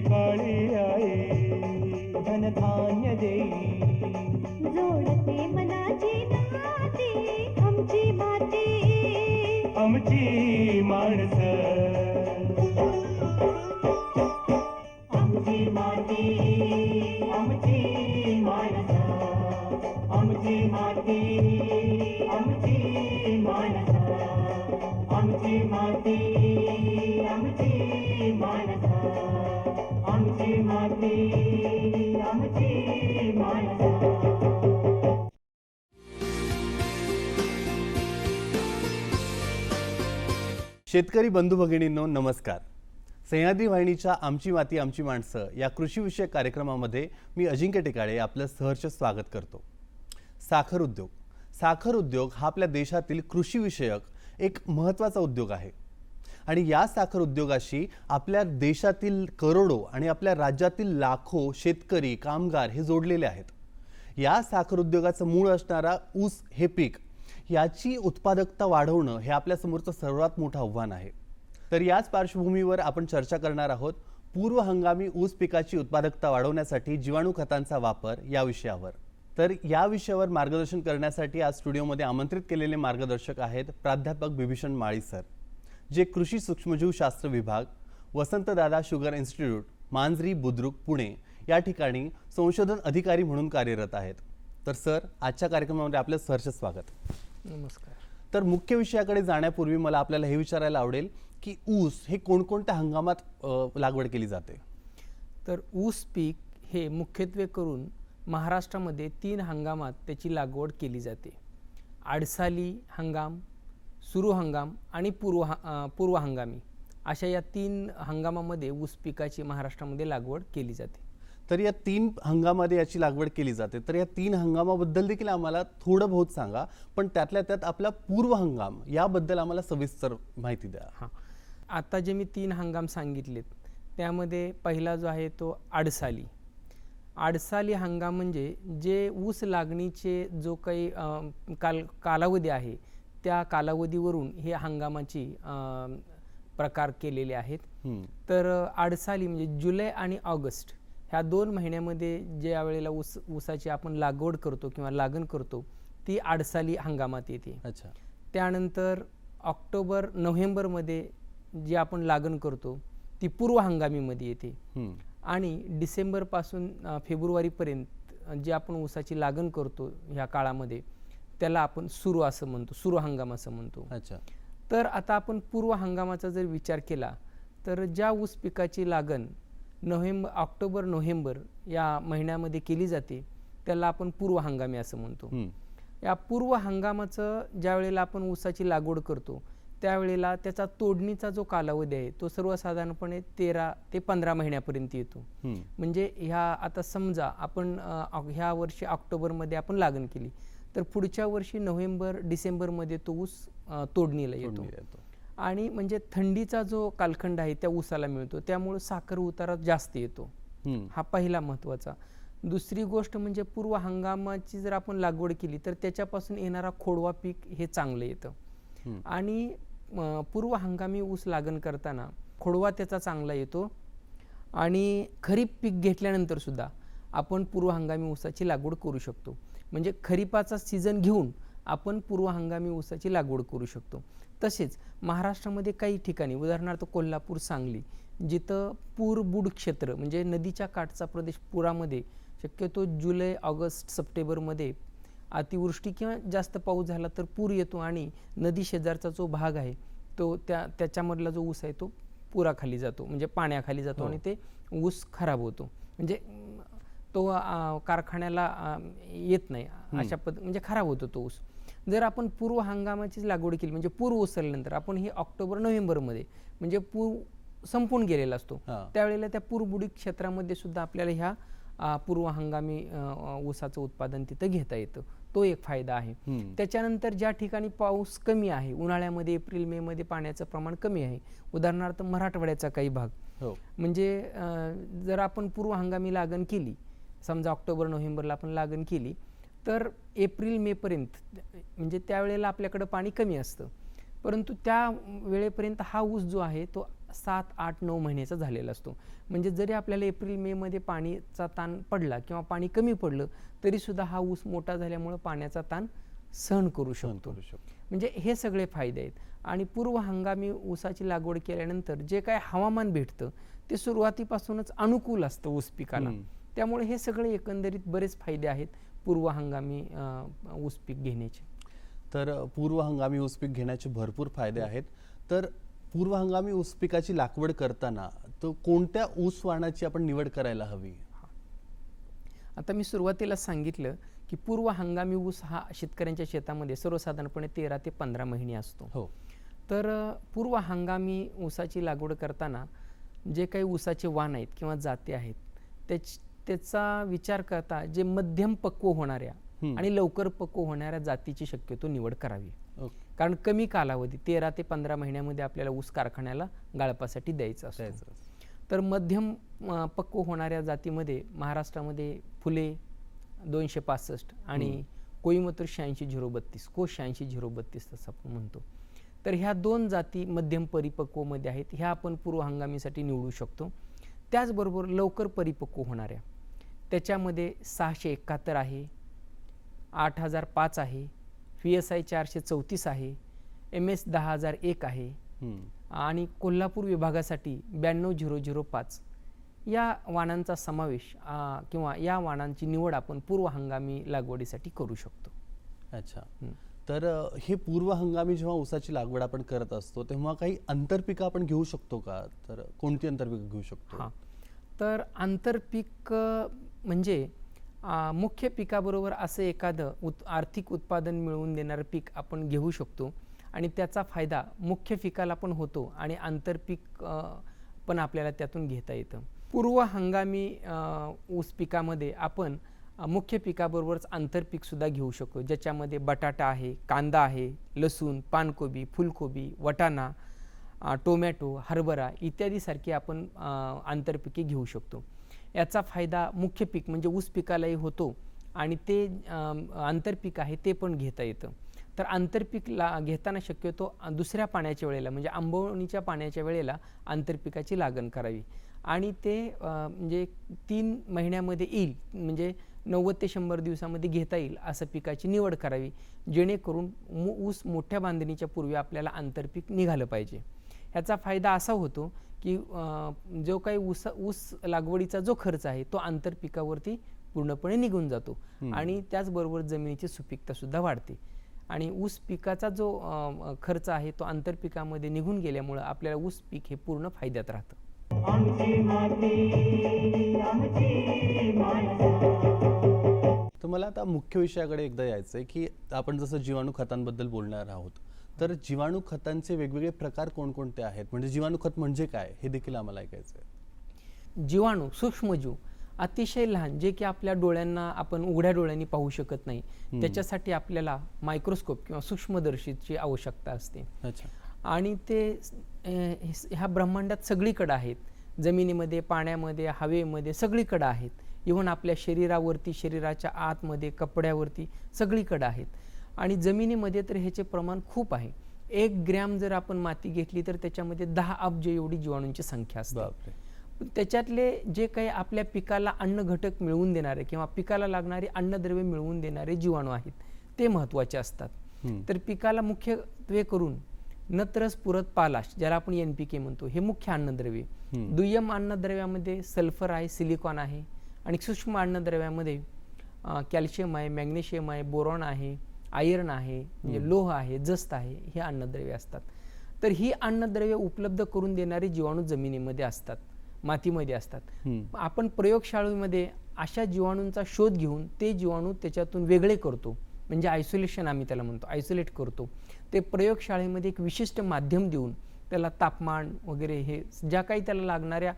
काळी आई धनधान्य देई शेतकरी बंधू भगिनींनो नमस्कार. सह्याद्री वाहिनीच्या आमची माती आमची माणसं या कृषीविषयक कार्यक्रमामध्ये मी अजिंक्य टेकाळे आपलं सहर्ष स्वागत करतो. साखर उद्योग. साखर उद्योग हा आपल्या देशातील कृषीविषयक एक महत्त्वाचा उद्योग आहे. आणि या साखर उद्योगाशी आपल्या देशातील करोडो आणि आपल्या राज्यातील लाखो शेतकरी कामगार हे जोडलेले आहेत. या साखर उद्योगाचं मूळ असणारा ऊस हे पीक याची उत्पादकता वाढवणं हे आपल्यासमोरचं सर्वात मोठं आव्हान आहे. तर याच पार्श्वभूमीवर आपण चर्चा करणार आहोत पूर्व हंगामी ऊस पिकाची उत्पादकता वाढवण्यासाठी जीवाणू खतांचा वापर या विषयावर. तर या विषयावर मार्गदर्शन करण्यासाठी आज स्टुडिओमध्ये आमंत्रित केलेले मार्गदर्शक आहेत प्राध्यापक बिभीषण माळी सर जे कृषी सूक्ष्मजीवशास्त्र विभाग वसंतदादा शुगर इन्स्टिट्यूट मांजरी बुद्रुक पुणे या ठिकाणी संशोधन अधिकारी म्हणून कार्यरत आहेत. तर सर आजच्या कार्यक्रमामध्ये आपलं सहर्ष स्वागत. नमस्कार. तर मुख्य विषयाकडे जाण्यापूर्वी मला आपल्याला हे विचारायला आवडेल की ऊस हे कोणकोणत्या हंगामात लागवड केली जाते? तर ऊस पीक हे मुख्यत्वे करून महाराष्ट्रामध्ये तीन हंगामात त्याची लागवड केली जाते. आडसाली हंगाम सुरू हंगाम आणि पूर्व पूर्व हंगामी अशा या तीन हंगामामध्ये ऊस पिकाची महाराष्ट्रामध्ये लागवड केली जाते. तर या तीन हंगामामध्ये याची लागवड केली जाते. तर या तीन हंगामाबद्दल देखील आम्हाला थोडं बहुत सांगा पण त्यातल्या त्यात आपला पूर्व हंगाम याबद्दल आम्हाला सविस्तर माहिती द्या. हां. आता जे मी तीन हंगाम सांगितलेत त्यामध्ये पहिला जो आहे तो आडसाली. आडसाली हंगाम म्हणजे जे ऊस लागणीचे जो काही काल कालावधी आहे त्या कालावधीवरून हे हंगामाची प्रकार केलेले आहेत. तर आडसाली म्हणजे जुलै आणि ऑगस्ट. ह्या दोन महिन्यामध्ये ज्या वेळेला ऊस ऊसाची आपण लागवड करतो किंवा लागण करतो ती आडसाली हंगामात येते. अच्छा. त्यानंतर ऑक्टोबर नोव्हेंबरमध्ये जी आपण लागण करतो ती पूर्व हंगामीमध्ये येते. आणि डिसेंबरपासून फेब्रुवारीपर्यंत जी आपण ऊसाची लागण करतो ह्या काळामध्ये त्याला आपण सुरू असं म्हणतो सुरू हंगाम असं म्हणतो. अच्छा. तर आता आपण पूर्व हंगामाचा जर विचार केला तर ज्या ऊस पिकाची लागण नोव्हेंबर ऑक्टोबर नोव्हेंबर या महिन्यामध्ये केली जाते त्याला आपण पूर्व हंगामी असं म्हणतो. या पूर्व हंगामाचं ज्या वेळेला आपण ऊसाची लागवड करतो त्यावेळेला त्याचा तोडणीचा जो कालावधी आहे तो सर्वसाधारणपणे तेरा ते पंधरा महिन्यापर्यंत येतो. म्हणजे ह्या आता समजा आपण ह्या वर्षी ऑक्टोबरमध्ये आपण लागण केली तर पुढच्या वर्षी नोव्हेंबर डिसेंबरमध्ये तो ऊस तोडणीला येतो. आणि म्हणजे थंडीचा जो कालखंड आहे त्या ऊसाला मिळतो. त्यामुळे साखर उतारा जास्त येतो. हा पहिला महत्त्वाचा. दुसरी गोष्ट म्हणजे पूर्व हंगामाची जर आपण लागवड केली तर त्याच्यापासून येणारा खोडवा पीक हे चांगलं येतं. आणि पूर्व हंगामी ऊस लागण करताना खोडवा त्याचा चांगला येतो. आणि खरीप पीक घेतल्यानंतर सुद्धा आपण पूर्व हंगामी ऊसाची लागवड करू शकतो. म्हणजे खरीपाचा सीझन घेऊन आपण पूर्व हंगामी ऊसाची लागवड करू शकतो. तसेच महाराष्ट्रामध्ये काही ठिकाणी उदाहरणार्थ कोल्हापूर सांगली जिथं पूर बुड क्षेत्र म्हणजे नदीच्या काठचा प्रदेश पुरामध्ये शक्यतो जुलै ऑगस्ट सप्टेंबरमध्ये अतिवृष्टी किंवा जास्त पाऊस झाला तर पूर येतो आणि नदी शेजारचा जो भाग आहे तो त्या त्याच्यामधला जो ऊस आहे तो पुराखाली जातो म्हणजे पाण्याखाली जातो हो. आणि ते ऊस खराब होतो. म्हणजे तो कारखान्याला येत नाही. अशा पद्ध म्हणजे खराब होतो तो ऊस. जर आपण पूर्व हंगामाची लागवड केली म्हणजे पूर ओसरल्यानंतर आपण ही ऑक्टोबर नोव्हेंबरमध्ये म्हणजे पूर संपून गेलेला असतो. त्यावेळेला त्या पूरबुडीत क्षेत्रामध्ये सुद्धा आपल्याला ह्या पूर्व हंगामी ऊसाचं उत्पादन तिथं घेता येतं तो एक फायदा आहे. त्याच्यानंतर ज्या ठिकाणी पाऊस कमी आहे उन्हाळ्यामध्ये एप्रिल मे मध्ये पाण्याचं प्रमाण कमी आहे उदाहरणार्थ मराठवाड्याचा काही भाग हो म्हणजे जर आपण पूर्व हंगामी लागण केली समजा ऑक्टोबर नोव्हेंबरला आपण लागण केली तर एप्रिल मेपर्यंत म्हणजे त्यावेळेला आपल्याकडं पाणी कमी असतं. परंतु त्या वेळेपर्यंत हा ऊस जो आहे तो सात आठ नऊ महिन्याचा झालेला असतो. म्हणजे जरी आपल्याला एप्रिल मेमध्ये पाणीचा ताण पडला किंवा पाणी कमी पडलं तरीसुद्धा हा ऊस मोठा झाल्यामुळं पाण्याचा ताण सहन करू शकतो. करू शकतो. म्हणजे हे सगळे फायदे आहेत. आणि पूर्व हंगामी ऊसाची लागवड केल्यानंतर जे काय हवामान भेटतं ते सुरुवातीपासूनच अनुकूल असतं ऊस पिकाला. त्यामुळे हे सगळे एकंदरीत बरेच फायदे आहेत. पूर्व हंगामी ऊस पीक घेण्याचे. तर पूर्व हंगामी ऊस पीक घेण्याचे भरपूर फायदे आहेत. तर पूर्व हंगामी ऊस पिकाची लागवड करताना तो कोणत्या ऊस वाणाची आपण निवड करायला हवी? आता मी सुरुवातीला सांगितलं की पूर्व हंगामी ऊस हा शेतकऱ्यांच्या शेतामध्ये सर्वसाधारणपणे तेरा ते पंधरा महिने असतो. हो. तर पूर्व हंगामी ऊसाची लागवड करताना जे काही ऊसाचे वाण आहेत किंवा जाती आहेत त्याच त्याचा विचार करता जे मध्यम पक्व होणाऱ्या. आणि लवकर पक्व होणाऱ्या जातीची शक्यतो निवड करावी. कारण कमी कालावधी तेरा ते पंधरा महिन्यामध्ये आपल्याला ऊस कारखान्याला गाळपासाठी द्यायचा असतो. द्यायचं. तर मध्यम पक्व होणाऱ्या जातीमध्ये महाराष्ट्रामध्ये फुले दोनशे पासष्ट आणि कोईमतूर शहाऐंशी झिरो बत्तीस को शहाऐंशी झिरो बत्तीस असं आपण म्हणतो. तर ह्या दोन जाती मध्यम परिपक्वमध्ये आहेत ह्या आपण पूर्व हंगामीसाठी निवडू शकतो. त्याचबरोबर लवकर परिपक्व होणाऱ्या त्याच्यामध्ये सहाशे एकाहत्तर आहे आठ हजार पाच आहे व्ही एस आय चारशे चौतीस आहे एम एस दहा हजार एक आहे. आणि कोल्हापूर विभागासाठी ब्याण्णव झिरो झिरो पाच. या वाणांचा समावेश किंवा या वाणांची निवड आपण पूर्व हंगामी लागवडीसाठी करू शकतो. अच्छा. तर हे पूर्व हंगामी जेव्हा ऊसाची लागवड आपण करत असतो तेव्हा काही आंतरपिकं आपण घेऊ शकतो का? तर कोणती आंतरपिकं घेऊ शकतो? हां. तर आंतरपीक म्हणजे मुख्य पिकाबरोबर असं एखादं उत आर्थिक उत्पादन मिळवून देणारं पीक आपण घेऊ शकतो. आणि त्याचा फायदा मुख्य पिकाला पण होतो आणि आंतरपीक पण आपल्याला त्यातून घेता येतं. पूर्व हंगामी ऊस पिकामध्ये आपण मुख्य पिकाबरोबरच आंतरपीकसुद्धा घेऊ शकतो. ज्याच्यामध्ये बटाटा आहे कांदा आहे लसूण पानकोबी फुलकोबी वटाणा टोमॅटो हरभरा इत्यादीसारखी आपण आंतरपिके घेऊ शकतो. याचा फायदा मुख्य पीक म्हणजे ऊस पिकालाही होतो आणि ते आंतरपीक आहे ते पण घेता येतं. तर आंतरपीक ला घेताना शक्यतो दुसऱ्या पाण्याच्या वेळेला म्हणजे आंबवणीच्या पाण्याच्या वेळेला आंतरपिकाची लागण करावी. आणि ते म्हणजे तीन महिन्यामध्ये येईल म्हणजे नव्वद ते शंभर दिवसामध्ये घेता येईल असं पिकाची निवड करावी जेणेकरून मू ऊस मोठ्या बांधणीच्या पूर्वी आपल्याला आंतरपीक निघालं पाहिजे. ह्याचा फायदा असा होतो की जो काही ऊस ऊस लागवडीचा जो खर्च आहे तो आंतरपिकावरती पूर्णपणे निघून जातो. आणि त्याचबरोबर जमिनीची सुपीकता सुद्धा वाढते. आणि ऊस पिकाचा जो खर्च आहे तो आंतरपिकामध्ये निघून गेल्यामुळं आपल्याला ऊस पीक हे पूर्ण फायद्यात राहतं. तर मला आता मुख्य विषयाकडे एकदा यायचं आहे की आपण जसं जीवाणू खतांबद्दल बोलणार आहोत तर जीवाणू खतांचे वेगवेगळे प्रकार कोणकोणते आहेत? म्हणजे जीवाणू खत म्हणजे काय? हे देखील आम्हाला ऐकायचं आहे जीवाणू सूक्ष्मजीव अतिशय लहान जे की आपल्या डोळ्यांना आपण उघड्या डोळ्यांनी पाहू शकत नाही. त्याच्यासाठी आपल्याला मायक्रोस्कोप किंवा सूक्ष्मदर्शीची आवश्यकता असते. अच्छा. आणि ते ह्या ब्रह्मांडात सगळीकडे आहेत. जमिनीमध्ये पाण्यामध्ये हवेमध्ये सगळीकडे आहेत. इव्हन आपल्या शरीरावरती शरीराच्या आतमध्ये कपड्यावरती सगळीकडे आहेत. आणि जमिनीमध्ये तर ह्याचे प्रमाण खूप आहे. एक ग्रॅम जर आपण माती घेतली तर त्याच्यामध्ये दहा अब्ज एवढी जीवाणूंची संख्या असते. त्याच्यातले जे काही आपल्या पिकाला अन्न घटक मिळवून देणारे किंवा पिकाला लागणारे अन्नद्रव्य मिळवून देणारे जीवाणू आहेत ते महत्त्वाचे असतात. तर पिकाला मुख्यत्वे करून नत्रस पुरत पालाश ज्याला आपण एन पी के म्हणतो हे मुख्य अन्नद्रव्य. दुय्यम अन्नद्रव्यामध्ये सल्फर आहे सिलिकॉन आहे आणि सूक्ष्म अन्नद्रव्यामध्ये कॅल्शियम आहे मॅग्नेशियम आहे बोरॉन आहे आयर्न आहे म्हणजे लोह आहे जस्त आहे हे अन्नद्रव्ये असतात. तर ही अन्नद्रव्ये उपलब्ध करून देणारे जीवाणू जमिनीमध्ये असतात मातीमध्ये असतात. आपण प्रयोगशाळेमध्ये अशा जीवाणूंचा शोध घेऊन ते जीवाणू त्याच्यातून वेगळे करतो. म्हणजे आयसोलेशन आम्ही त्याला म्हणतो आयसोलेट करतो. ते प्रयोगशाळेमध्ये एक विशिष्ट माध्यम देऊन त्याला तापमान वगैरे हे ज्या काही त्याला लागणाऱ्या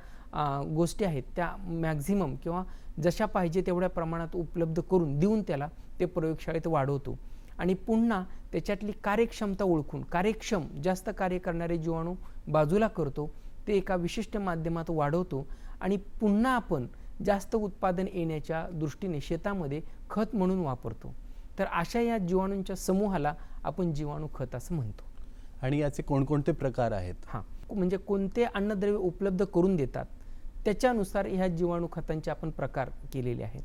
गोष्टी आहेत त्या मॅक्झिमम किंवा जशा पाहिजे तेवढ्या प्रमाणात उपलब्ध करून देऊन त्याला ते प्रयोगशाळेत वाढवतो. आणि पुन्हा त्याच्यातली कार्यक्षमता ओळखून कार्यक्षम जास्त कार्य करणारे जीवाणू बाजूला करतो ते एका विशिष्ट माध्यमात वाढवतो आणि पुन्हा आपण जास्त उत्पादन येण्याच्या दृष्टीने शेतामध्ये खत म्हणून वापरतो. तर अशा या जीवाणूंच्या समूहाला आपण जीवाणू खत असं म्हणतो. आणि याचे कोणकोणते प्रकार आहेत? हां म्हणजे कोणते अन्नद्रव्य उपलब्ध करून देतात त्याच्यानुसार ह्या जीवाणू खतांचे आपण प्रकार केलेले आहेत.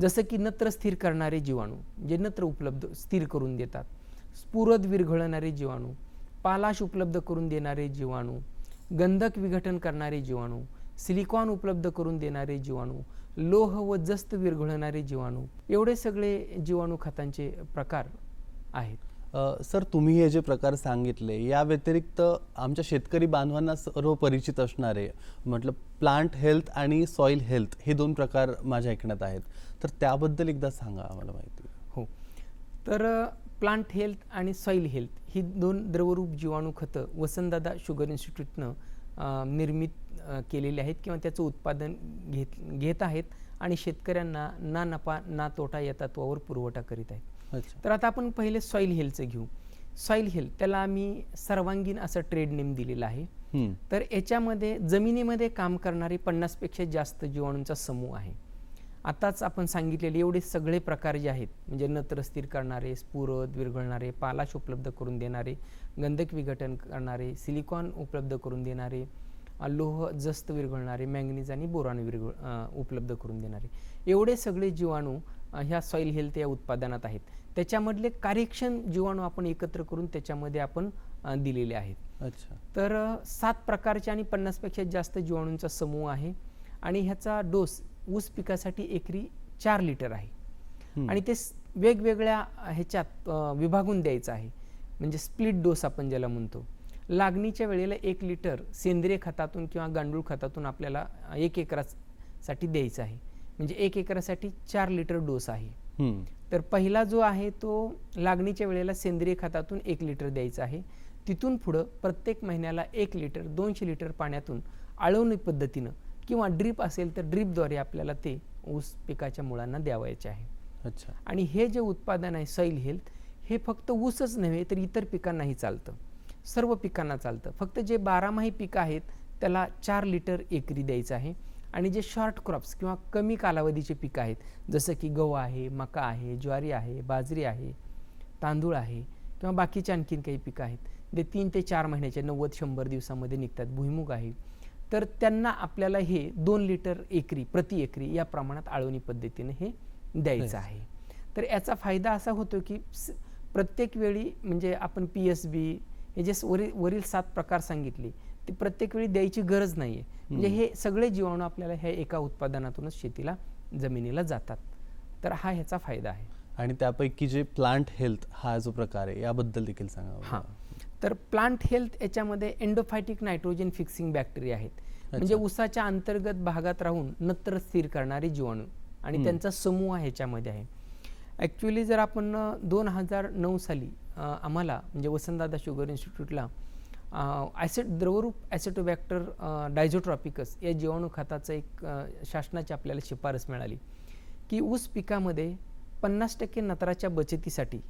जसं की नत्र स्थिर करणारे जीवाणू जे नत्र उपलब्ध स्थिर करून देतात. स्फुरद विरघळणारे जीवाणू पालाश उपलब्ध करून देणारे जीवाणू गंधक विघटन करणारे जीवाणू सिलिकॉन उपलब्ध करून देणारे जीवाणू लोह व जस्त विरघळणारे जीवाणू एवढे सगळे जीवाणू खतांचे प्रकार आहेत. सर तुम्ही हे जे प्रकार सांगितले या व्यतिरिक्त आमच्या शेतकरी बांधवांना सर्व परिचित असणारे म्हटलं प्लांट हेल्थ आणि सॉइल हेल्थ हे दोन प्रकार माझ्या ऐकण्यात आहेत. तर त्याबद्दल एकदा सांगा आम्हाला माहिती. हो. तर प्लांट हेल्थ आणि सॉईल हेल्थ ही दोन द्रवरूप जीवाणू खतं वसंतदादा शुगर इन्स्टिट्यूटनं निर्मित केलेले केलेली आहेत किंवा त्याचं उत्पादन घेत घेत आहेत आणि शेतकऱ्यांना ना नफा ना तोटा या तत्वावर पुरवठा करीत आहेत. तर आता आपण पहिले सॉईल हेल्थचं घेऊ. सॉईल हेल्थ त्याला आम्ही सर्वांगीण असं ट्रेड नेम दिलेलं आहे. तर याच्यामध्ये जमिनीमध्ये काम करणारे पन्नासपेक्षा जास्त जीवाणूंचा समूह आहे. आताच आपण सांगितलेले एवढे सगळे प्रकार जे आहेत म्हणजे नत्र स्थिर करणारे स्फुरद विरघळणारे पालाश उपलब्ध करून देणारे गंधक विघटन करणारे सिलिकॉन उपलब्ध करून देणारे लोह जस्त विरघळणारे मॅंगनीज आणि बोरान विरघळ उपलब्ध करून देणारे. एवढे सगळे जीवाणू ह्या सॉईल हेल्थ या उत्पादनात आहेत. त्याच्यामधले कार्यक्षम जीवाणू आपण एकत्र करून त्याच्यामध्ये आपण दिलेले आहेत. अच्छा. तर सात प्रकारचे आणि पन्नासपेक्षा जास्त जीवाणूंचा समूह आहे आणि ह्याचा डोस ऊस पिकासाठी एकरी चार लिटर आहे. आणि ते वेगवेगळ्या ह्याच्यात विभागून द्यायचं आहे. म्हणजे स्प्लिट डोस आपण ज्याला म्हणतो. लागणीच्या वेळेला एक लिटर सेंद्रिय खतातून किंवा गांडूळ खतातून आपल्याला एक एकरासाठी द्यायचं आहे. म्हणजे एक एकरासाठी चार लिटर डोस आहे. तर पहिला जो आहे तो लागणीच्या वेळेला सेंद्रिय खतातून एक लिटर द्यायचा आहे. तिथून पुढं प्रत्येक महिन्याला एक लिटर दोनशे लिटर पाण्यातून आळवणी पद्धतीनं किंवा ड्रीप असेल तर ड्रीपद्वारे आपल्याला ते ऊस पिकाच्या मुळांना द्यावायचे आहे. अच्छा. आणि हे जे उत्पादन आहे सॉईल हेल्थ हे फक्त ऊसच नव्हे तर इतर पिकांनाही चालतं. सर्व पिकांना चालतं. फक्त जे बारामाही पिकं आहेत त्याला चार लिटर एकरी द्यायचं आहे. आणि जे शॉर्ट क्रॉप्स किंवा कमी कालावधीचे पिकं आहेत जसं की गहू आहे मका आहे ज्वारी आहे बाजरी आहे तांदूळ आहे किंवा बाकीचे आणखीन काही पिकं आहेत जे तीन ते चार महिन्याचे नव्वद शंभर दिवसामध्ये निघतात भुईमुग आहे. तर त्यांना आपल्याला हे दोन लिटर एकरी प्रति एकरी या प्रमाणात आळवणी पद्धतीने हे द्यायचं आहे. तर याचा फायदा असा होतो की प्रत्येक वेळी म्हणजे आपण पी एस बी हे जे वरील वरील सात प्रकार सांगितले ते प्रत्येक वेळी द्यायची गरज नाही आहे म्हणजे हे सगळे जीवाणू आपल्याला ह्या एका उत्पादनातूनच शेतीला जमिनीला जातात. तर हा ह्याचा फायदा आहे. आणि त्यापैकी जे प्लांट हेल्थ हा जो प्रकार आहे याबद्दल देखील सांगा हां. तर प्लांट हेल्थ याच्यामध्ये एंडोफायटिक नायट्रोजन फिक्सिंग बॅक्टेरिया आहेत. म्हणजे ऊसाच्या अंतर्गत भागात राहून नत्र स्थिर करणारे जीवाणू आणि त्यांचा समूह ह्याच्यामध्ये आहे. ॲक्च्युली जर आपण दोन हजार नऊ साली आम्हाला म्हणजे वसंतदादा शुगर इन्स्टिट्यूटला ॲसिड द्रवरूप ॲसिटोबॅक्टर डायझोट्रॉपिकस या जीवाणू खताचं एक शासनाची आपल्याला शिफारस मिळाली की ऊस पिकामध्ये पन्नास टक्के नत्राच्या बचतीसाठी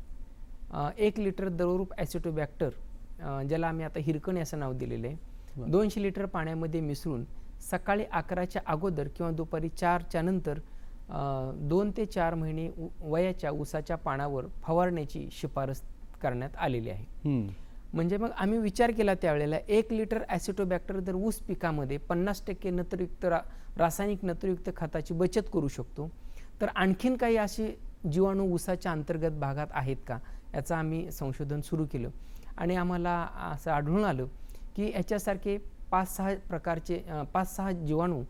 एक लिटर द्रवरूप ॲसिटोबॅक्टर ज्याला आम्ही आता हिरकणी असं नाव दिलेलं आहे दोनशे लिटर पाण्यामध्ये मिसळून सकाळी अकराच्या अगोदर किंवा दुपारी चारच्या नंतर दोन ते चार महिने वयाच्या ऊसाच्या पानावर फवारण्याची शिफारस करण्यात आलेली आहे. म्हणजे मग आम्ही विचार केला त्यावेळेला एक लिटर ॲसिटोबॅक्टर जर ऊस पिकामध्ये पन्नास टक्के नत्रयुक्त रा रासायनिक नत्रयुक्त खताची बचत करू शकतो तर आणखीन काही असे जीवाणू ऊसाच्या अंतर्गत भागात आहेत का? याचं आम्ही संशोधन सुरू केलं. आणि आम्हाला असं आढळून आलं की ह्याच्यासारखे पाच सहा प्रकारचे पाच सहा जीवाणू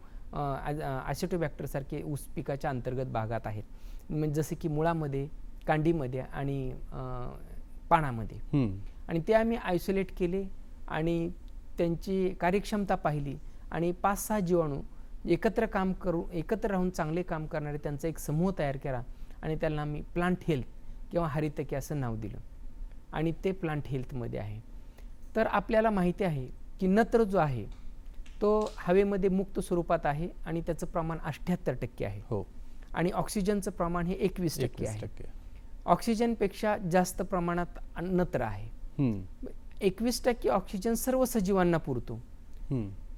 ॲसिटोबॅक्टरसारखे ऊस पिकाच्या अंतर्गत भागात आहेत. म्हणजे जसे की मुळामध्ये कांडीमध्ये आणि पानामध्ये. आणि ते आम्ही आयसोलेट केले आणि त्यांची कार्यक्षमता पाहिली. आणि पाच सहा जीवाणू एकत्र काम करू एकत्र राहून चांगले काम करणारे त्यांचा एक समूह तयार केला आणि त्यांना आम्ही प्लांट हेल्थ किंवा हरितकी असं नाव दिलं. आणि ते प्लांट हेल्थमध्ये आहे. तर आपल्याला माहिती आहे की नत्र जो आहे तो हवेमध्ये मुक्त स्वरूपात आहे आणि त्याचं प्रमाण अठ्ठ्याहत्तर टक्के आहे. हो. आणि ऑक्सिजनचं प्रमाण हे एकवीस टक्के आहे. ऑक्सिजनपेक्षा जास्त प्रमाणात नत्र आहे. एकवीस टक्के ऑक्सिजन सर्व सजीवांना पुरतो.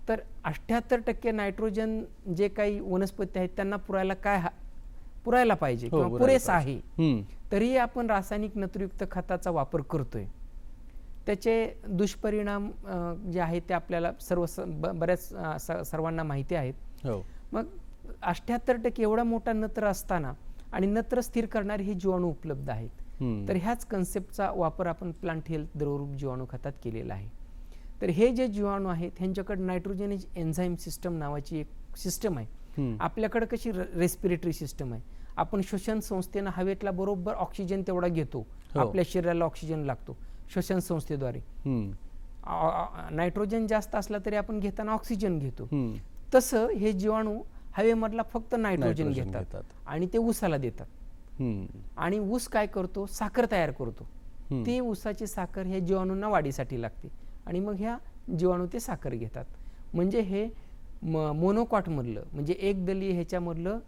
तर अठ्ठ्याहत्तर टक्के नायट्रोजन जे काही वनस्पती आहेत त्यांना पुरायला काय पुरायला पाहिजे हो, किंवा पुरेसा. आहे. तरीही आपण रासायनिक नत्रयुक्त खताचा वापर करतोय त्याचे दुष्परिणाम जे आहेत ते आपल्याला सर्व बऱ्याच सर्वांना माहिती आहेत हो मग अठ्ठ्याहत्तर टक्के एवढा मोठा नत्र असताना आणि नत्र स्थिर करणारे हे जीवाणू उपलब्ध आहेत. तर ह्याच कन्सेप्टचा वापर आपण प्लांट हेल्थ द्रवरूप जीवाणू खतात केलेला आहे तर हे जे जीवाणू आहेत ह्यांच्याकडे नायट्रोजनेज एन्झाईम सिस्टम नावाची एक सिस्टम आहे. आपल्याकडे कशी रेस्पिरेटरी सिस्टम आहे आपण श्वसन संस्थेनं हवेतला बरोबर ऑक्सिजन तेवढा घेतो हो. आपल्या शरीराला ऑक्सिजन लागतो श्वसन संस्थेद्वारे नायट्रोजन जास्त असला तरी आपण घेताना ऑक्सिजन घेतो. तसं हे जीवाणू हवेमधला फक्त नायट्रोजन नायट्रोजन घेतात. आणि ते ऊसाला देतात. आणि ऊस काय करतो? साखर तयार करतो. ती ऊसाची साखर ह्या जीवाणूंना वाढीसाठी लागते आणि मग ह्या जीवाणू ते साखर घेतात. म्हणजे हे मोनोकॉटमधलं म्हणजे एक दलीय ह्याच्यामधलं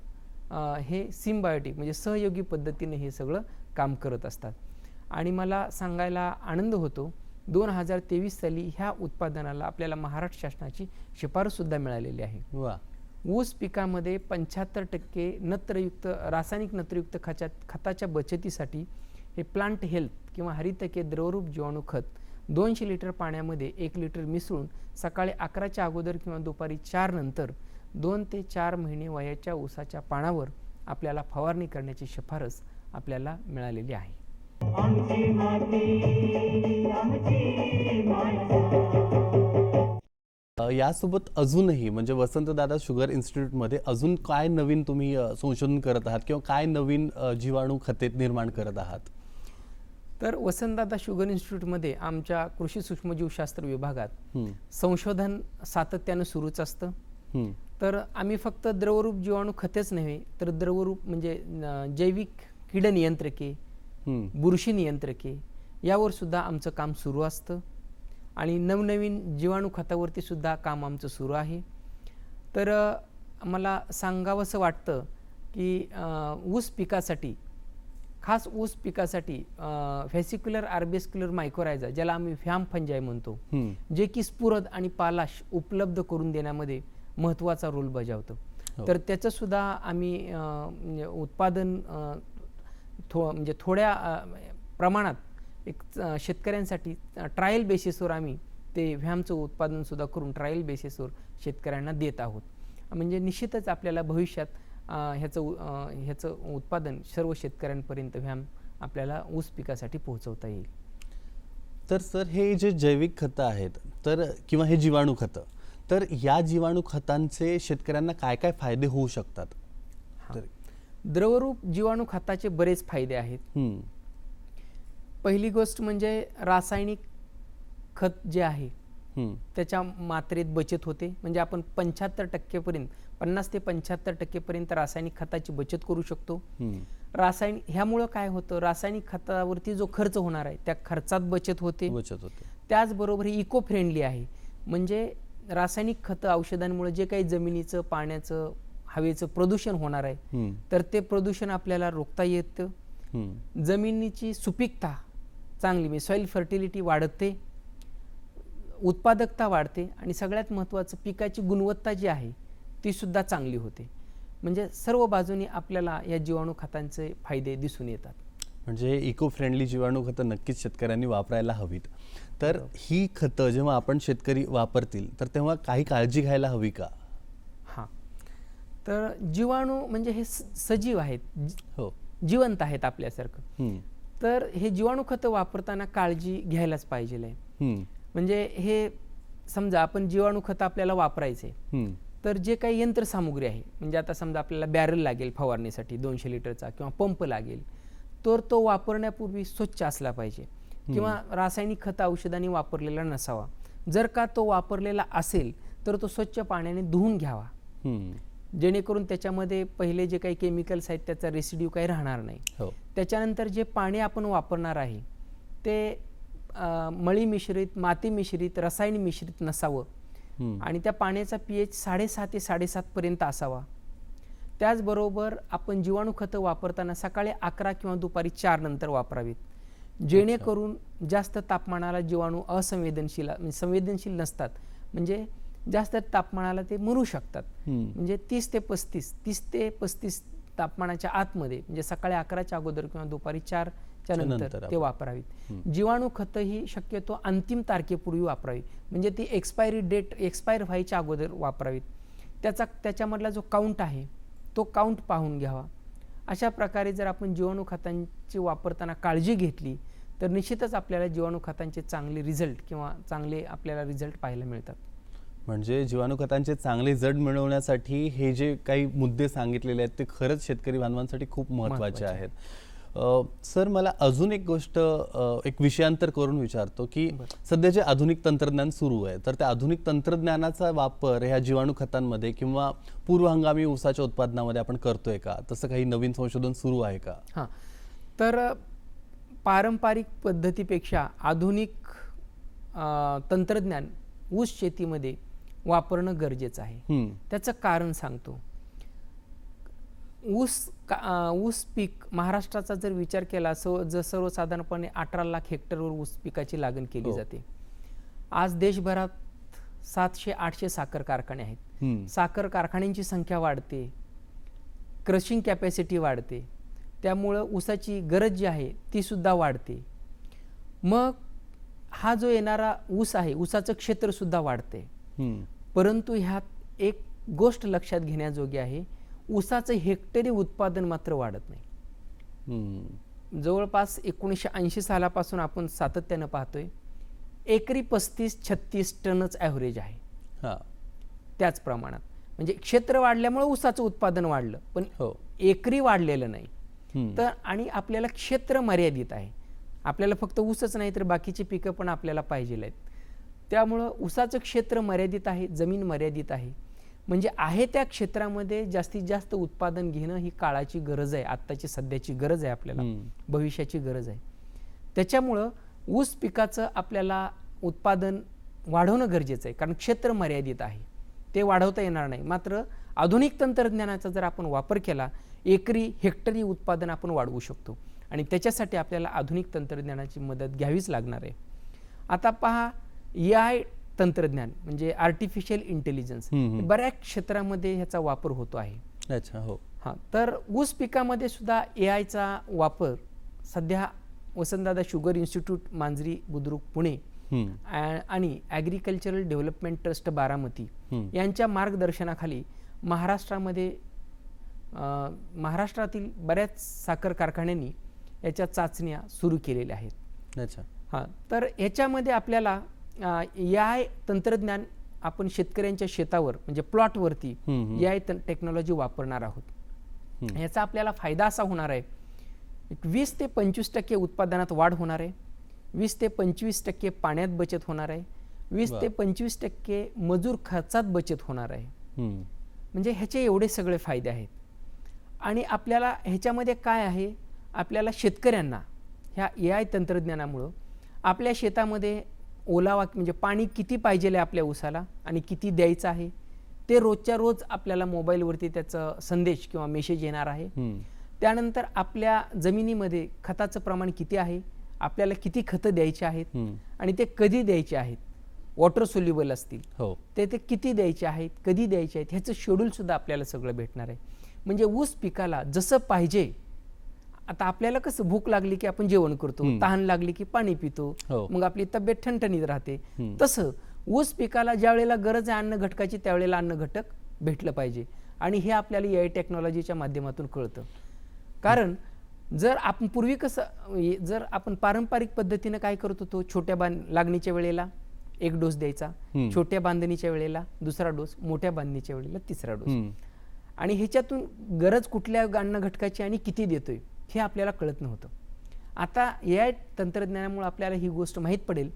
हे सिम्बायोटिक म्हणजे सहयोगी पद्धतीने हे सगळं काम करत असतात. आणि मला सांगायला आनंद होतो दोन हजार तेवीस साली ह्या उत्पादनाला आपल्याला महाराष्ट्र शासनाची शिफारससुद्धा मिळालेली आहे. वा. ऊस पिकामध्ये पंच्याहत्तर टक्के नत्रयुक्त रासायनिक नत्रयुक्त खच्या खताच्या बचतीसाठी हे प्लांट हेल्थ किंवा हरितके द्रवरूप जीवाणू खत दोनशे लिटर पाण्यामध्ये एक लिटर मिसळून सकाळी अकराच्या अगोदर किंवा दुपारी चार नंतर दोन ते चार महिने वयाच्या ऊसाच्या पानावर आपल्याला फवारणी करण्याची शिफारस आपल्याला मिळालेली आहे. यासोबत अजूनही म्हणजे वसंतदादा शुगर इन्स्टिट्यूटमध्ये अजून काय नवीन तुम्ही संशोधन करत आहात किंवा काय नवीन जीवाणू खते निर्माण करत आहात तर वसंतदादा शुगर इन्स्टिट्यूटमध्ये आमच्या कृषी सूक्ष्मजीवशास्त्र विभागात. संशोधन सातत्यानं सुरूच असतं. तर आम्ही फक्त द्रवरूप जीवाणू खतेच नव्हे तर द्रवरूप म्हणजे जैविक कीड नियंत्रके. बुरशी नियंत्रके यावर सुद्धा आमचं काम सुरू असतं आणि नवनवीन जीवाणू खतावरती सुद्धा काम आमचं सुरू आहे तर मला सांगावंसं वाटतं की ऊस पिकासाठी खास ऊस पिकासाठी व्हेसिक्युलर आर्बेस्क्युलर मायकोरायझा ज्याला आम्ही व्हॅम फंजाय म्हणतो. जे की स्फुरद आणि पालाश उपलब्ध करून देण्यामध्ये महत्त्वाचा रोल बजावतं हो. तर त्याचं सुद्धा आम्ही म्हणजे उत्पादन थो म्हणजे थोड्या प्रमाणात एक शेतकऱ्यांसाठी ट्रायल बेसिसवर आम्ही ते व्हॅमचं उत्पादन सुद्धा करून ट्रायल बेसिसवर शेतकऱ्यांना देत आहोत. म्हणजे निश्चितच आपल्याला भविष्यात ह्याचं ह्याचं उत्पादन सर्व शेतकऱ्यांपर्यंत व्हॅम आपल्याला ऊस पिकासाठी पोहोचवता येईल. तर सर हे जे जैविक खतं आहेत तर किंवा हे जीवाणू खतं तर या जीवाणू खतांचे शेतकऱ्यांना काय काय फायदे होऊ शकतात? द्रवरूप जीवाणू खताचे बरेच फायदे आहेत. पहिली गोष्ट म्हणजे रासायनिक खत जे आहे. त्याच्या मात्रेत बचत होते म्हणजे आपण पंच्याहत्तर टक्केपर्यंत पन्नास ते पंच्याहत्तर टक्केपर्यंत रासायनिक खताची बचत करू शकतो. रासायनिक ह्यामुळं काय होतं रासायनिक खतावरती जो खर्च होणार आहे त्या खर्चात बचत होते बचत होते त्याचबरोबर ही इको फ्रेंडली आहे म्हणजे रासायनिक खतं औषधांमुळे जे काही जमिनीचं पाण्याचं हवेचं प्रदूषण होणार आहे. तर ते प्रदूषण आपल्याला रोखता येतं. जमिनीची सुपीकता चांगली म्हणजे सॉईल फर्टिलिटी वाढते उत्पादकता वाढते आणि सगळ्यात महत्त्वाचं पिकाची गुणवत्ता जी आहे ती सुद्धा चांगली होते. म्हणजे सर्व बाजूनी आपल्याला या जीवाणू खतांचे फायदे दिसून येतात. म्हणजे इको फ्रेंडली जीवाणू खतं नक्कीच शेतकऱ्यांनी वापरायला हवीत. तर ही खतं जेव्हा आपण शेतकरी वापरतील तर तेव्हा काही काळजी घ्यायला हवी का? हां. तर जीवाणू म्हणजे हे सजीव आहेत हो. जिवंत आहेत आपल्यासारखं. तर हे जीवाणू खतं वापरताना काळजी घ्यायलाच पाहिजे हम्म. म्हणजे हे समजा आपण जीवाणू खतं आपल्याला वापरायचे. तर जे काही यंत्रसामुग्री आहे म्हणजे आता समजा आपल्याला बॅरल लागेल फवारणीसाठी दोनशे लिटरचा किंवा पंप लागेल तर तो वापरण्यापूर्वी स्वच्छ असला पाहिजे किंवा रासायनिक खतं औषधांनी वापरलेला नसावा जर का तो वापरलेला असेल तर तो स्वच्छ पाण्याने धुवून घ्यावा. जेणेकरून त्याच्यामध्ये पहिले जे काही केमिकल्स आहेत त्याचा रेसिड्यू काही राहणार नाही. हो. त्याच्यानंतर जे पाणी आपण वापरणार आहे ते मळी मिश्रित माती मिश्रित रसायन मिश्रित नसावं. आणि त्या पाण्याचा पी एच साडेसहा ते साडेसातपर्यंत असावा. त्याचबरोबर आपण जीवाणू खतं वापरताना सकाळी अकरा किंवा दुपारी चार नंतर वापरावीत. जेणेकरून जास्त तापमानाला जीवाणू असंवेदनशील म्हणजे संवेदनशील नसतात. म्हणजे जास्त तापमानाला ते मरू शकतात. म्हणजे तीस ते पस्तीस तीस ते पस्तीस तापमानाच्या आतमध्ये म्हणजे सकाळी अकराच्या अगोदर किंवा दुपारी चारच्या नंतर नंतर ते वापरावीत. जीवाणू खतं ही शक्यतो अंतिम तारखेपूर्वी वापरावी. म्हणजे ती एक्सपायरी डेट एक्सपायर व्हायच्या अगोदर वापरावीत. त्याचा त्याच्यामधला जो काउंट आहे तो काउंट पाहून घ्यावा. अशा प्रकारे जर आपण जीवाणू खतांची वापरताना काळजी घेतली तर निश्चितच आपल्याला जीवाणू खतांचे चांगले रिझल्ट किंवा चांगले आपल्याला रिझल्ट पाहायला मिळतात. म्हणजे जीवाणू खतांचे चांगले जड मिळवण्यासाठी हे जे काही मुद्दे सांगितलेले आहेत ते खरंच शेतकरी बांधवांसाठी खूप महत्त्वाचे महत्त्वाचे. आहेत. सर मला अजून एक गोष्ट एक विषयांतर करून विचारतो की सध्या जे आधुनिक तंत्रज्ञान सुरू आहे तर त्या आधुनिक तंत्रज्ञानाचा वापर ह्या जीवाणू खतांमध्ये किंवा पूर्व हंगामी ऊसाच्या उत्पादनामध्ये आपण करतोय का? तसं काही नवीन संशोधन सुरू आहे का? हां. तर पारंपरिक पद्धतीपेक्षा आधुनिक तंत्रज्ञान ऊस शेतीमध्ये वापरणं गरजेचं आहे. त्याचं कारण सांगतो ऊस का ऊस पीक महाराष्ट्राचा जर विचार केला सो जर सर्वसाधारणपणे अठरा लाख हेक्टरवर ऊस पिकाची लागण केली हो. जाते आज देशभरात सातशे आठशे साखर कारखाने आहेत. साखर कारखान्यांची संख्या वाढते क्रशिंग कॅपॅसिटी वाढते त्यामुळं ऊसाची गरज जी आहे ती सुद्धा वाढते मग हा जो येणारा ऊस आहे ऊसाचं क्षेत्रसुद्धा वाढते हम्म. परंतु ह्यात एक गोष्ट लक्षात घेण्याजोगी आहे ऊसाचं हेक्टरी उत्पादन मात्र वाढत नाही. जवळपास एकोणीसशे ऐंशी सालापासून आपण सातत्यानं पाहतोय एकरी पस्तीस छत्तीस टनच ॲव्हरेज आहे. हा. त्याच प्रमाणात. म्हणजे क्षेत्र वाढल्यामुळे ऊसाचं उत्पादन वाढलं पण हो. एकरी वाढलेलं नाही. तर आणि आपल्याला क्षेत्र मर्यादित आहे. आपल्याला फक्त ऊसच नाही तर बाकीची पिकं पण आपल्याला पाहिजे आहेत. त्यामुळं ऊसाचं क्षेत्र मर्यादित आहे जमीन मर्यादित आहे. म्हणजे आहे त्या क्षेत्रामध्ये जास्तीत जास्त उत्पादन घेणं ही काळाची गरज आहे आत्ताची सध्याची गरज आहे आपल्याला. भविष्याची गरज आहे. त्याच्यामुळं ऊस पिकाचं आपल्याला उत्पादन वाढवणं गरजेचं आहे कारण क्षेत्र मर्यादित आहे. ते वाढवता येणार नाही. मात्र आधुनिक तंत्रज्ञानाचा जर आपण वापर केला एकरी हेक्टरी उत्पादन आपण वाढवू शकतो. आणि त्याच्यासाठी आपल्याला आधुनिक तंत्रज्ञानाची मदत घ्यावीच लागणार आहे. आता पहा ए आय तंत्रज्ञान म्हणजे आर्टिफिशियल इंटेलिजन्स. बऱ्याच क्षेत्रामध्ये ह्याचा वापर होतो आहे. अच्छा हो. हां तर ऊस पिकामध्ये सुद्धा ए आयचा वापर सध्या वसंतदादा शुगर इन्स्टिट्यूट मांजरी बुद्रुक पुणे आणि ॲग्रिकल्चरल डेव्हलपमेंट ट्रस्ट बारामती. यांच्या मार्गदर्शनाखाली महाराष्ट्रामध्ये महाराष्ट्रातील बऱ्याच साखर कारखान्यांनी याच्या चाचण्या सुरू केलेल्या आहेत. अच्छा. हां तर ह्याच्यामध्ये आपल्याला आय तंत्रज्ञान आपण शेतकऱ्यांच्या शेतावर म्हणजे प्लॉटवरती आय टेक्नॉलॉजी वापरणार आहोत. याचा आपल्याला फायदा असा होणार आहे वीस ते पंचवीस टक्के उत्पादनात वाढ होणार आहे वीस ते पंचवीस टक्के पाण्यात बचत होणार आहे वीस. ते पंचवीस टक्के मजूर खर्चात बचत होणार आहे. म्हणजे ह्याचे एवढे सगळे फायदे आहेत आणि आपल्याला ह्याच्यामध्ये काय आहे आपल्याला शेतकऱ्यांना ह्या ए आय तंत्रज्ञानामुळं आपल्या शेतामध्ये ओलावा म्हणजे पाणी किती पाहिजे आहे आपल्या ऊसाला आणि किती द्यायचं आहे? ते रोजच्या रोज आपल्याला मोबाईलवरती त्याचं संदेश किंवा मेसेज येणार आहे. त्यानंतर आपल्या जमिनीमध्ये खताचं प्रमाण किती आहे? आपल्याला किती खतं द्यायची आहेत. आणि ते कधी द्यायचे आहेत? वॉटर सोल्युबल असतील. हो. ते ते किती द्यायचे आहेत? कधी द्यायचे आहेत? ह्याचं शेड्यूल सुद्धा आपल्याला सगळं भेटणार आहे. म्हणजे ऊस पिकाला जसं पाहिजे आता आपल्याला कसं भूक लागली की आपण जेवण करतो. तहान लागली की पाणी पितो हो. मग आपली तब्येत ठणठणीत राहते. तसं ऊस पिकाला ज्या वेळेला गरज आहे अन्न घटकाची त्यावेळेला अन्न घटक भेटलं पाहिजे आणि हे आपल्याला ए आय टेक्नॉलॉजीच्या माध्यमातून कळतं कारण जर आपण पूर्वी कसं जर आपण पारंपरिक पद्धतीनं काय करत होतो छोट्या बांध लागणीच्या वेळेला एक डोस द्यायचा. छोट्या बांधणीच्या वेळेला दुसरा डोस मोठ्या बांधणीच्या वेळेला तिसरा डोस. आणि ह्याच्यातून गरज कुठल्या अन्न घटकाची आणि किती देतोय हे आपल्याला कळत नव्हतं. आता ए आय तंत्रज्ञानामुळे आपल्याला ही गोष्ट माहीत पडेल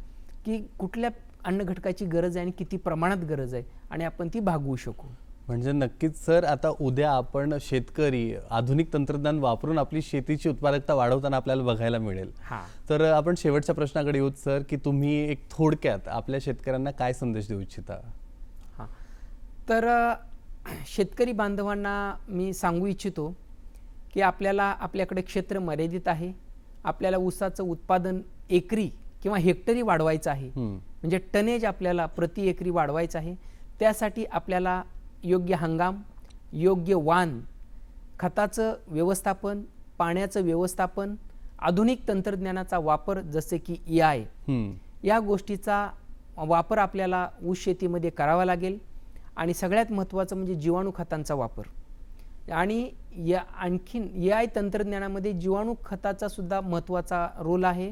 की कुठल्या अन्न घटकाची गरज आहे आणि किती प्रमाणात गरज आहे आणि आपण ती भागवू शकू. म्हणजे नक्कीच सर आता उद्या आपण शेतकरी आधुनिक तंत्रज्ञान वापरून आपली शेतीची उत्पादकता वाढवताना आपल्याला बघायला मिळेल. हा. तर आपण शेवटच्या प्रश्नाकडे येऊत सर की तुम्ही एक थोडक्यात आपल्या शेतकऱ्यांना काय संदेश देऊ इच्छिता? हां. तर शेतकरी बांधवांना मी सांगू इच्छितो की आपल्याला आपल्याकडे क्षेत्र मर्यादित आहे आपल्याला ऊसाचं उत्पादन एकरी किंवा हेक्टरी वाढवायचं आहे. म्हणजे टनेज आपल्याला प्रति एकरी वाढवायचं आहे त्यासाठी आपल्याला योग्य हंगाम योग्य वाण खताचं व्यवस्थापन पाण्याचं व्यवस्थापन आधुनिक तंत्रज्ञानाचा वापर जसे की ए आय. या गोष्टीचा वापर आपल्याला ऊस शेतीमध्ये करावा लागेल आणि सगळ्यात महत्त्वाचं म्हणजे जीवाणू खतांचा वापर आणि या आणखीन ए आय तंत्रज्ञानामध्ये जीवाणू खताचा सुद्धा महत्त्वाचा रोल आहे.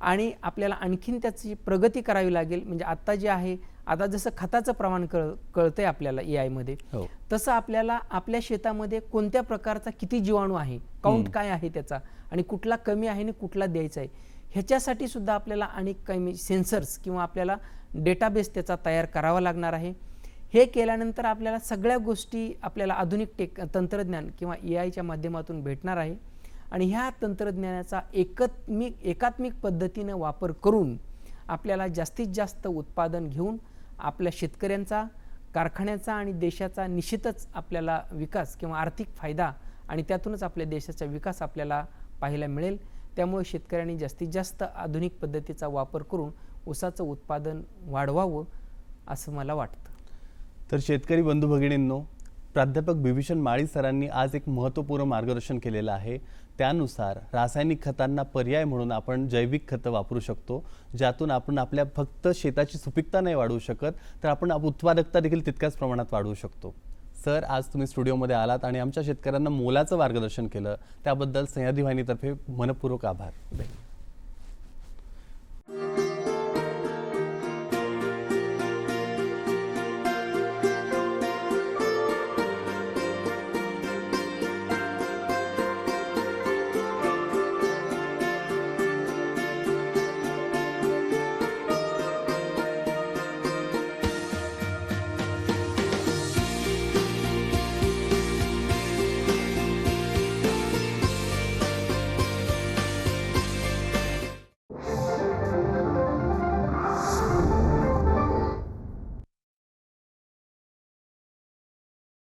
आणि आपल्याला आणखीन त्याची प्रगती करावी लागेल. म्हणजे आत्ता जे आहे आता जसं खताचं प्रमाण कळ कळतंय आपल्याला ए आयमध्ये हो. तसं आपल्याला आपल्या शेतामध्ये कोणत्या प्रकारचा किती जीवाणू आहे काउंट काय आहे त्याचा आणि कुठला कमी आहे आणि कुठला द्यायचा आहे ह्याच्यासाठी सुद्धा आपल्याला अनेक काही सेन्सर्स किंवा आपल्याला डेटाबेस त्याचा तयार करावा लागणार आहे. हे केल्यानंतर आपल्याला सगळ्या गोष्टी आपल्याला आधुनिक टेक तंत्रज्ञान किंवा ए आयच्या माध्यमातून भेटणार आहे. आणि ह्या तंत्रज्ञानाचा एकत्मिक एकात्मिक पद्धतीनं वापर करून आपल्याला जास्तीत जास्त उत्पादन घेऊन आपल्या शेतकऱ्यांचा कारखान्याचा आणि देशाचा निश्चितच आपल्याला विकास किंवा आर्थिक फायदा आणि त्यातूनच आपल्या देशाचा विकास आपल्याला पाहायला मिळेल. त्यामुळे शेतकऱ्यांनी जास्तीत जास्त आधुनिक पद्धतीचा वापर करून ऊसाचं उत्पादन वाढवावं असं मला वाटतं. तर शेतकरी बंधू भगिनींनो प्राध्यापक बिभीषण माळी सरांनी आज एक महत्त्वपूर्ण मार्गदर्शन केलेलं आहे. त्यानुसार रासायनिक खतांना पर्याय म्हणून आपण जैविक खतं वापरू शकतो ज्यातून आपण आपल्या फक्त शेताची सुपीकता नाही वाढवू शकत तर आपण आप- उत्पादकता देखील तितक्याच प्रमाणात वाढवू शकतो. सर आज तुम्ही स्टुडिओमध्ये आलात आणि आमच्या शेतकऱ्यांना मोलाचं मार्गदर्शन केलं. त्याबद्दल सह्याद्री वाहिनीतर्फे मनपूर्वक आभार.